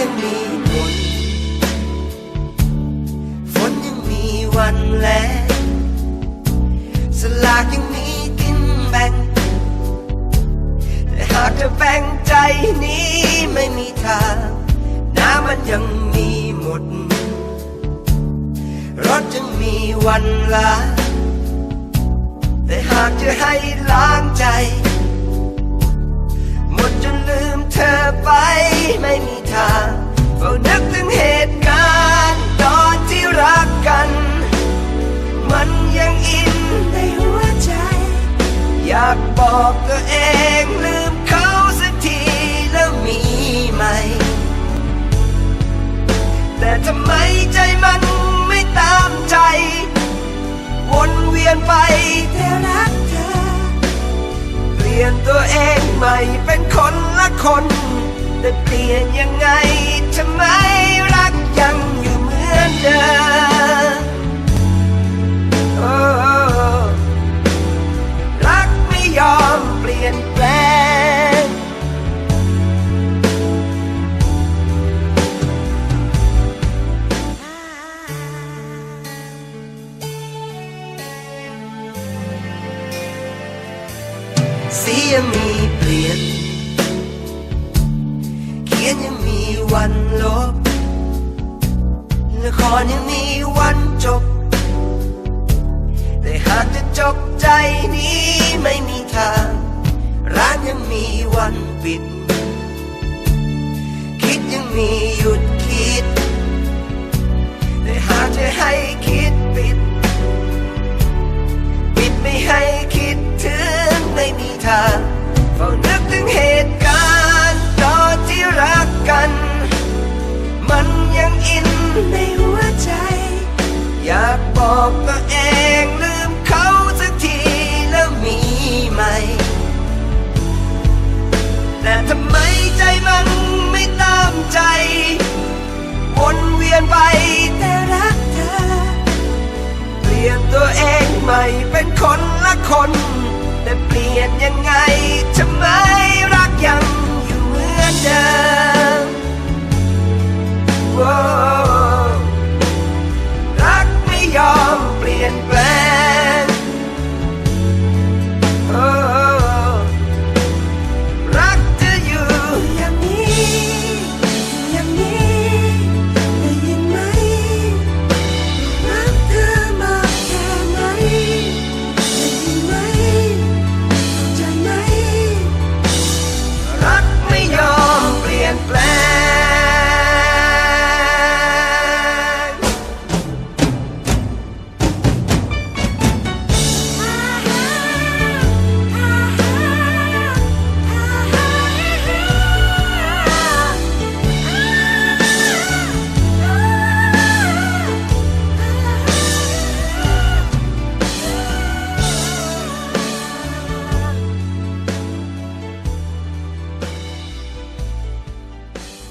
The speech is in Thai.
ยังมีฝนฝนยังมีวันแลสลากยังมีกินแบ่ง แต่หากเธอแบ่งใจนี้ไม่มีทาง น้ำมันยังมีหมด รถยังมีวันลาแต่หากจะให้ล้างใจ อกตัวเองลืมเขาสักทีแล้วมีไหม แต่ทำไมใจมันไม่ตามใจ วนเวียนไปแต่รักเธอ เปลี่ยนตัวเองใหม่เป็นคนละคน แต่เปลี่ยนยังไงทำไมรักยัง นแปลง สียังมีเปลี่ยน เขียนยังมีวันลบ ละครยังมีวันจบ แต่หากจะจบใจนี้ไม่มีทาง ร้ายังมีวันปิด คิดยังมีหยุดคิด แต่หากจะให้คิดปิด ปิดไม่ให้คิดถึงไม่มีทางเฝ้านึกถึงเหตุการณ์ตอนที่รักกัน มันยังอินในหัวใจ อยากบอก แต่ทำไมใจมันไม่ตามใจ วนเวียนไปแต่รักเธอ เปลี่ยนตัวเองใหม่เป็นคนละคน แต่เปลี่ยนยังไงทำไมรัก